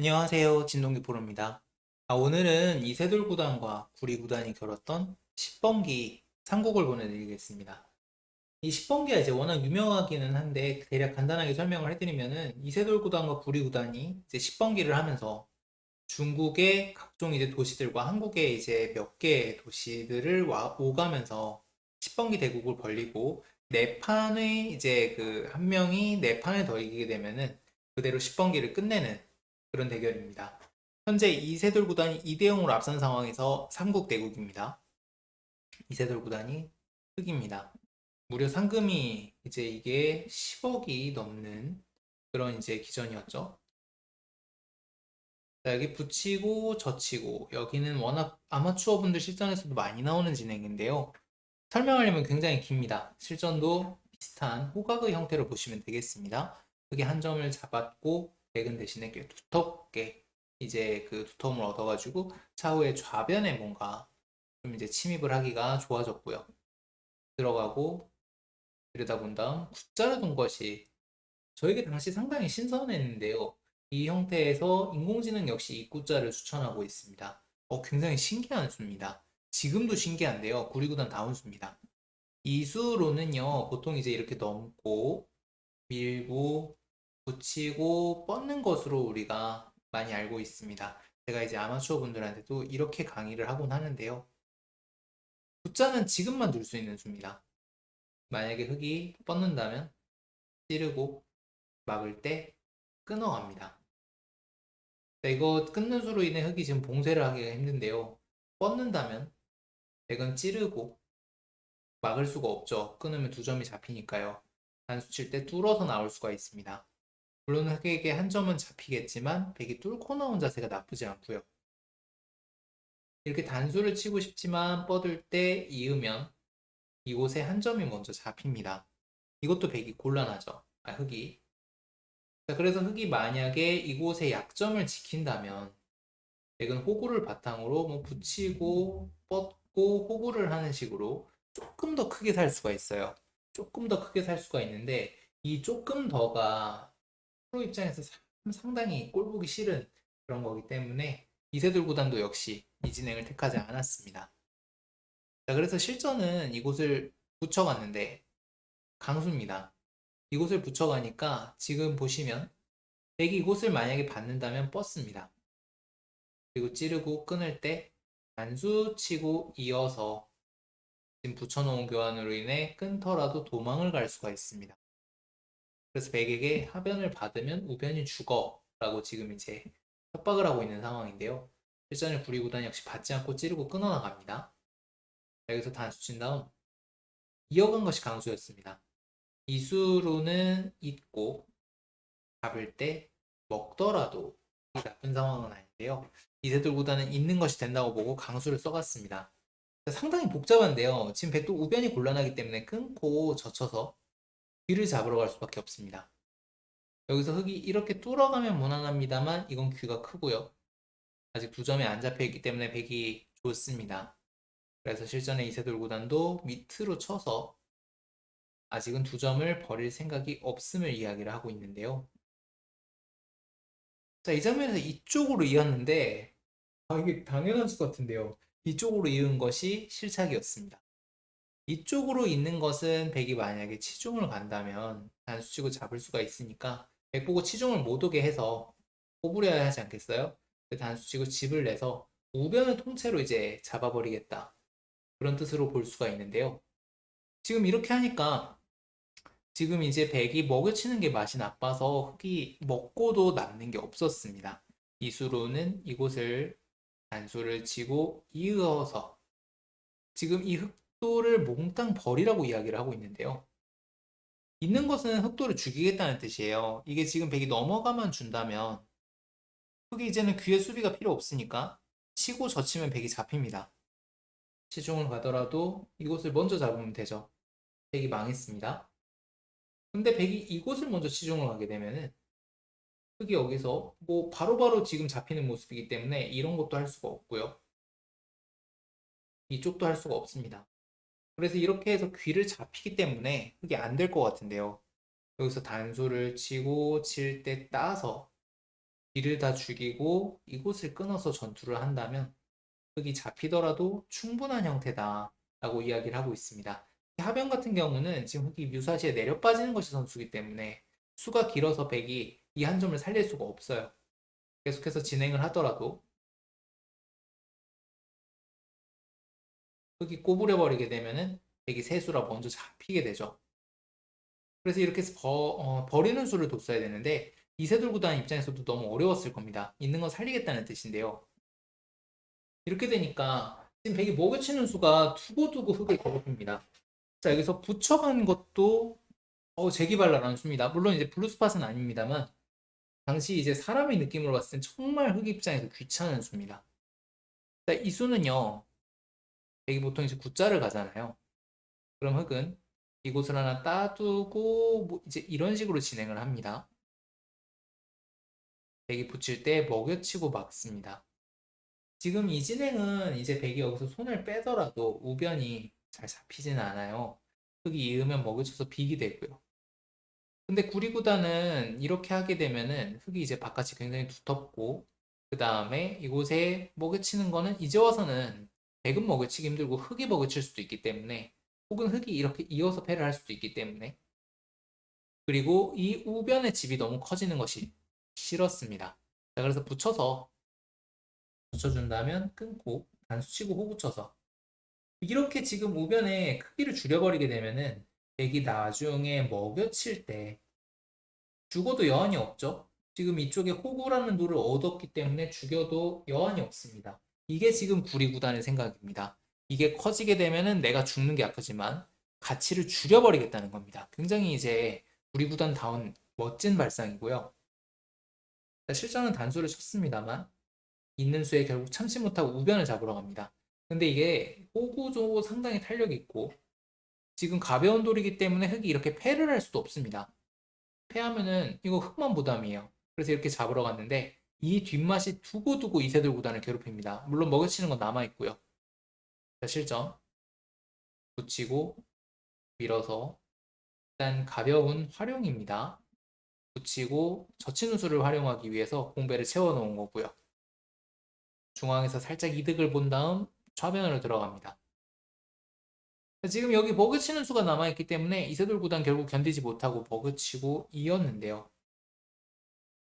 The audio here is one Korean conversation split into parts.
안녕하세요. 진동기 프로입니다. 아, 오늘은 이세돌 구단과 구리 구단이 겨뤘던 10번기 상곡을 보내드리겠습니다. 이 10번기가 이제 워낙 유명하기는 한데 대략 간단하게 설명을 해드리면은 이세돌 구단과 구리 구단이 이제 10번기를 하면서 중국의 각종 이제 도시들과 한국의 이제 몇 개의 도시들을 와, 오가면서 10번기 대국을 벌리고 네 판의 이제 그 한 명이 네 판을 더 이기게 되면은 그대로 10번기를 끝내는 그런 대결입니다. 현재 이세돌 구단이 2대 0으로 앞선 상황에서 삼국 대국입니다. 이세돌 구단이 흑입니다. 무려 상금이 이제 이게 10억이 넘는 그런 이제 기전이었죠. 자, 여기 붙이고 젖히고 여기는 워낙 아마추어 분들 실전에서도 많이 나오는 진행인데요. 설명하려면 굉장히 깁니다. 실전도 비슷한 호각의 형태로 보시면 되겠습니다. 흑이 한 점을 잡았고 백은 대신에 꽤 두텁게 이제 그 두터움을 얻어가지고 차후에 좌변에 뭔가 좀 이제 침입을 하기가 좋아졌고요. 들어가고 들여다본 다음 굿자를 둔 것이 저에게 당시 상당히 신선했는데요. 이 형태에서 인공지능 역시 이 굿자를 추천하고 있습니다. 어, 굉장히 신기한 수입니다. 지금도 신기한데요. 구리구단 다운 수입니다. 이 수로는요, 보통 이제 이렇게 넘고, 밀고, 붙이고, 뻗는 것으로 우리가 많이 알고 있습니다. 제가 이제 아마추어 분들한테도 이렇게 강의를 하곤 하는데요. 굿자는 지금만 둘 수 있는 수입니다. 만약에 흙이 뻗는다면 찌르고 막을 때 끊어갑니다. 자, 이거 끊는 수로 인해 흙이 지금 봉쇄를 하기가 힘든데요. 뻗는다면 백은 찌르고 막을 수가 없죠. 끊으면 두 점이 잡히니까요. 단수 칠 때 뚫어서 나올 수가 있습니다. 물론 흑에게 한 점은 잡히겠지만 백이 뚫고 나온 자세가 나쁘지 않고요. 이렇게 단수를 치고 싶지만 뻗을 때 이으면 이곳에 한 점이 먼저 잡힙니다. 이것도 백이 곤란하죠. 아, 흑이. 자, 그래서 흑이 만약에 이곳에 약점을 지킨다면 백은 호구를 바탕으로 뭐 붙이고 뻗고 호구를 하는 식으로 조금 더 크게 살 수가 있어요. 조금 더 크게 살 수가 있는데 이 조금 더가 프로 입장에서 상- 상당히 꼴보기 싫은 그런 거기 때문에 이세돌 구단도 역시 이 진행을 택하지 않았습니다. 자, 그래서 실전은 이곳을 붙여갔는데 강수입니다. 이곳을 붙여가니까 지금 보시면 백이 이곳을 만약에 받는다면 뻗습니다. 그리고 찌르고 끊을 때 단수 치고 이어서 지금 붙여놓은 교환으로 인해 끊더라도 도망을 갈 수가 있습니다. 그래서 백에게 하변을 받으면 우변이 죽어 라고 지금 이제 협박을 하고 있는 상황인데요. 실전을 구리구단 역시 받지 않고 찌르고 끊어나갑니다. 여기서 단수 친 다음 이어간 것이 강수였습니다. 이수로는 있고 잡을 때 먹더라도 나쁜 상황은 아닌데요. 이세돌보다는 있는 것이 된다고 보고 강수를 써갔습니다. 상당히 복잡한데요. 지금 백도 우변이 곤란하기 때문에 끊고 젖혀서 귀를 잡으러 갈 수밖에 없습니다. 여기서 흙이 이렇게 뚫어가면 무난합니다만 이건 귀가 크고요. 아직 두 점이 안 잡혀 있기 때문에 백이 좋습니다. 그래서 실전에 이세돌 구단도 밑으로 쳐서 아직은 두 점을 버릴 생각이 없음을 이야기를 하고 있는데요. 자, 이 장면에서 이쪽으로 이었는데, 아, 이게 당연한 수 같은데요. 이쪽으로 이은 것이 실착이었습니다. 이쪽으로 있는 것은 백이 만약에 치중을 간다면 단수치고 잡을 수가 있으니까 백 보고 치중을 못 오게 해서 꼬부려야 하지 않겠어요? 단수치고 집을 내서 우변을 통째로 이제 잡아버리겠다. 그런 뜻으로 볼 수가 있는데요. 지금 이렇게 하니까 지금 이제 백이 먹여치는 게 맛이 나빠서 흙이 먹고도 남는 게 없었습니다. 이수로는 이곳을 단수를 치고 이어서 지금 이 흑도를 몽땅 버리라고 이야기를 하고 있는데요. 있는 것은 흑도를 죽이겠다는 뜻이에요. 이게 지금 백이 넘어가만 준다면 흑이 이제는 귀의 수비가 필요 없으니까 치고 젖히면 백이 잡힙니다. 치중을 가더라도 이곳을 먼저 잡으면 되죠. 백이 망했습니다. 근데 백이 이곳을 먼저 치중을 하게 되면은 흑이 여기서 뭐 바로 바로 지금 잡히는 모습이기 때문에 이런 것도 할 수가 없고요. 이쪽도 할 수가 없습니다. 그래서 이렇게 해서 귀를 잡히기 때문에 흑이 안 될 것 같은데요. 여기서 단수를 치고 칠 때 따서 뒤를 다 죽이고 이곳을 끊어서 전투를 한다면 흑이 잡히더라도 충분한 형태다 라고 이야기를 하고 있습니다. 하변 같은 경우는 지금 흑이 뮤사시에 내려 빠지는 것이 선수기 때문에 수가 길어서 백이 이 한 점을 살릴 수가 없어요. 계속해서 진행을 하더라도 흑이 꼬부려 버리게 되면은 백이 세수라 먼저 잡히게 되죠. 그래서 이렇게 버, 어, 버리는 수를 뒀어야 되는데 이세돌 구단 입장에서도 너무 어려웠을 겁니다. 있는 건 살리겠다는 뜻인데요. 이렇게 되니까 지금 백이 먹여치는 수가 두고두고 흑을 괴롭힙니다. 자 여기서 붙여간 것도 어, 재기발랄한 수입니다. 물론 이제 블루스팟은 아닙니다만 당시 이제 사람의 느낌으로 봤을 땐 정말 흑 입장에서 귀찮은 수입니다. 자, 이 수는요. 백이 보통 이제 구자를 가잖아요. 그럼 흑은 이곳을 하나 따두고 뭐 이제 이런 식으로 진행을 합니다. 백이 붙일 때 먹여치고 막습니다. 지금 이 진행은 이제 백이 여기서 손을 빼더라도 우변이 잘 잡히지는 않아요. 흑이 이으면 먹여쳐서 비기 되고요. 근데 구리구단은 이렇게 하게 되면은 흑이 이제 바깥이 굉장히 두텁고 그 다음에 이곳에 먹여치는 거는 이제 와서는 백은 먹여치기 힘들고 흑이 먹여칠 수도 있기 때문에 혹은 흑이 이렇게 이어서 패를 할 수도 있기 때문에 그리고 이 우변의 집이 너무 커지는 것이 싫었습니다. 자, 그래서 붙여서 붙여준다면 끊고 단수치고 호 붙여서 이렇게 지금 우변의 크기를 줄여버리게 되면은 백이 나중에 먹여칠 때 죽어도 여한이 없죠. 지금 이쪽에 호구라는 돌을 얻었기 때문에 죽여도 여한이 없습니다. 이게 지금 구리구단의 생각입니다. 이게 커지게 되면은 내가 죽는 게 약하지만 가치를 줄여버리겠다는 겁니다. 굉장히 이제 구리구단다운 멋진 발상이고요. 실전은 단수를 쳤습니다만 있는 수에 결국 참지 못하고 우변을 잡으러 갑니다. 근데 이게 호구조 상당히 탄력이 있고 지금 가벼운 돌이기 때문에 흑이 이렇게 패를 할 수도 없습니다. 패하면은 이거 흑만 부담이에요. 그래서 이렇게 잡으러 갔는데 이 뒷맛이 두고두고 이세돌 구단을 괴롭힙니다. 물론 먹여치는 건 남아있고요. 자, 실전. 붙이고 밀어서 일단 가벼운 활용입니다. 붙이고 젖힌 수를 활용하기 위해서 공배를 채워놓은 거고요. 중앙에서 살짝 이득을 본 다음 좌변으로 들어갑니다. 지금 여기 버그치는 수가 남아있기 때문에 이세돌 구단 결국 견디지 못하고 버그치고 이었는데요.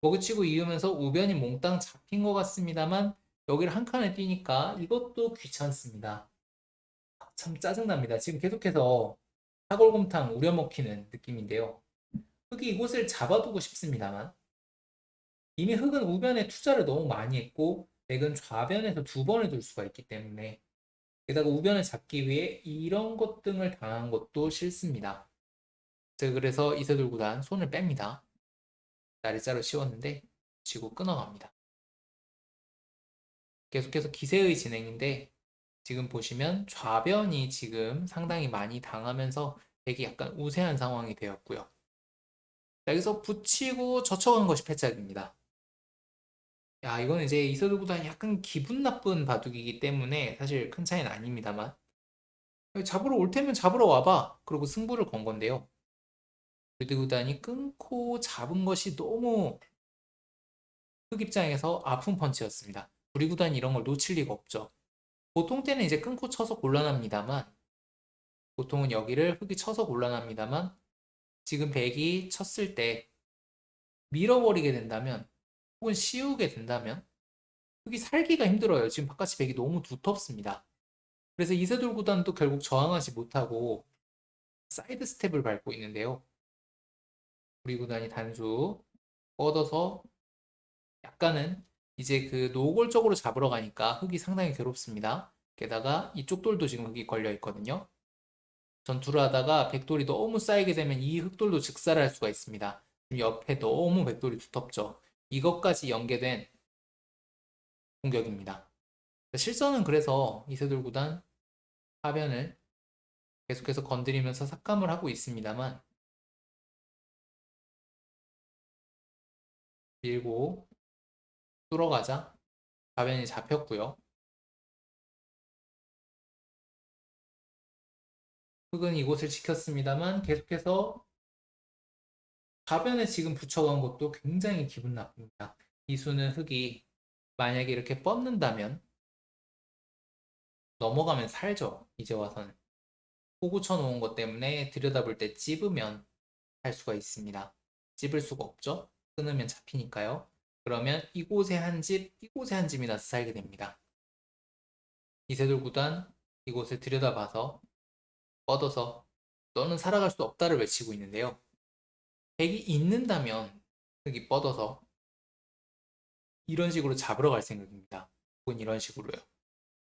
버그치고 이으면서 우변이 몽땅 잡힌 것 같습니다만 여기를 한 칸에 띄니까 이것도 귀찮습니다. 참 짜증납니다. 지금 계속해서 사골곰탕 우려먹히는 느낌인데요. 흑이 이곳을 잡아두고 싶습니다만 이미 흑은 우변에 투자를 너무 많이 했고 백은 좌변에서 두 번을 둘 수가 있기 때문에 게다가 우변을 잡기 위해 이런 것 등을 당한 것도 싫습니다. 그래서 이세돌 구단 손을 뺍니다. 날짜로 씌웠는데 지고 끊어갑니다. 계속해서 기세의 진행인데 지금 보시면 좌변이 지금 상당히 많이 당하면서 백이 약간 우세한 상황이 되었고요. 여기서 붙이고 젖혀간 것이 패착입니다. 야, 이건 이제 이서두보다 약간 기분 나쁜 바둑이기 때문에 사실 큰 차이는 아닙니다만. 잡으러 올 테면 잡으러 와봐. 그리고 승부를 건 건데요. 레드구단이 끊고 잡은 것이 너무 흑 입장에서 아픈 펀치였습니다. 우리 구단이 이런 걸 놓칠 리가 없죠. 보통 때는 이제 끊고 쳐서 곤란합니다만 보통은 여기를 흑이 쳐서 곤란합니다만 지금 백이 쳤을 때 밀어버리게 된다면 혹은 씌우게 된다면 흑이 살기가 힘들어요. 지금 바깥이 백이 너무 두텁습니다. 그래서 이세돌 구단도 결국 저항하지 못하고 사이드 스텝을 밟고 있는데요. 우리 구단이 단수 뻗어서 약간은 이제 그 노골적으로 잡으러 가니까 흑이 상당히 괴롭습니다. 게다가 이쪽 돌도 지금 흑이 걸려 있거든요. 전투를 하다가 백돌이 너무 쌓이게 되면 이 흑돌도 즉사를 할 수가 있습니다. 옆에 너무 백돌이 두텁죠. 이것까지 연계된 공격입니다. 실선은 그래서 이세돌 구단 하변을 계속해서 건드리면서 삭감을 하고 있습니다만 밀고 뚫어가자 가변이 잡혔고요. 흑은 이곳을 지켰습니다만 계속해서 가변에 지금 붙여간 것도 굉장히 기분 나쁩니다. 이 수는 흙이 만약에 이렇게 뻗는다면 넘어가면 살죠. 이제 와서는. 호구 쳐놓은 것 때문에 들여다볼 때 찝으면 살 수가 있습니다. 찝을 수가 없죠. 끊으면 잡히니까요. 그러면 이곳에 한 집, 이곳에 한 집이 나서 살게 됩니다. 이세돌 구단 이곳을 들여다봐서 뻗어서 너는 살아갈 수 없다를 외치고 있는데요. 백이 있는다면 흙이 뻗어서 이런 식으로 잡으러 갈 생각입니다. 혹은 이런 식으로요.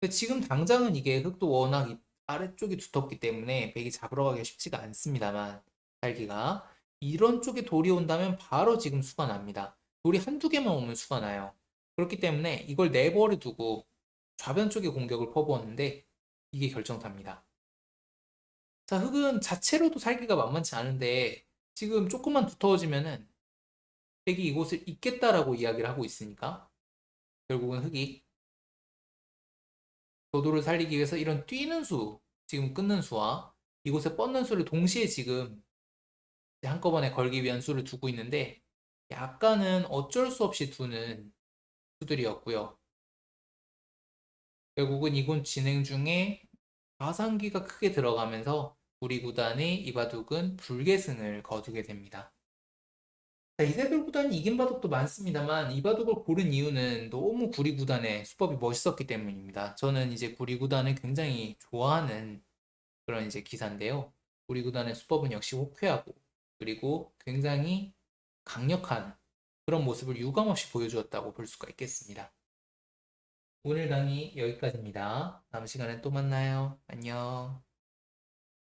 근데 지금 당장은 이게 흙도 워낙 이 아래쪽이 두텁기 때문에 백이 잡으러 가기가 쉽지가 않습니다만 살기가 이런 쪽에 돌이 온다면 바로 지금 수가 납니다. 돌이 한두 개만 오면 수가 나요. 그렇기 때문에 이걸 내버려 두고 좌변 쪽에 공격을 퍼부었는데 이게 결정탑니다. 자, 흙은 자체로도 살기가 만만치 않은데 지금 조금만 두터워지면은 백이 이곳을 잇겠다라고 이야기를 하고 있으니까 결국은 흙이 도도를 살리기 위해서 이런 뛰는 수, 지금 끊는 수와 이곳에 뻗는 수를 동시에 지금 한꺼번에 걸기 위한 수를 두고 있는데 약간은 어쩔 수 없이 두는 수들이었고요. 결국은 이군 진행 중에 가상기가 크게 들어가면서 우리 구단의 이바둑은 불계승을 거두게 됩니다. 자, 이세돌 구단이 이긴 바둑도 많습니다만 이 바둑을 고른 이유는 너무 구리 구단의 수법이 멋있었기 때문입니다. 저는 이제 구리 구단을 굉장히 좋아하는 그런 이제 기사인데요. 구리 구단의 수법은 역시 호쾌하고 그리고 굉장히 강력한 그런 모습을 유감없이 보여주었다고 볼 수가 있겠습니다. 오늘 강의 여기까지입니다. 다음 시간에 또 만나요. 안녕.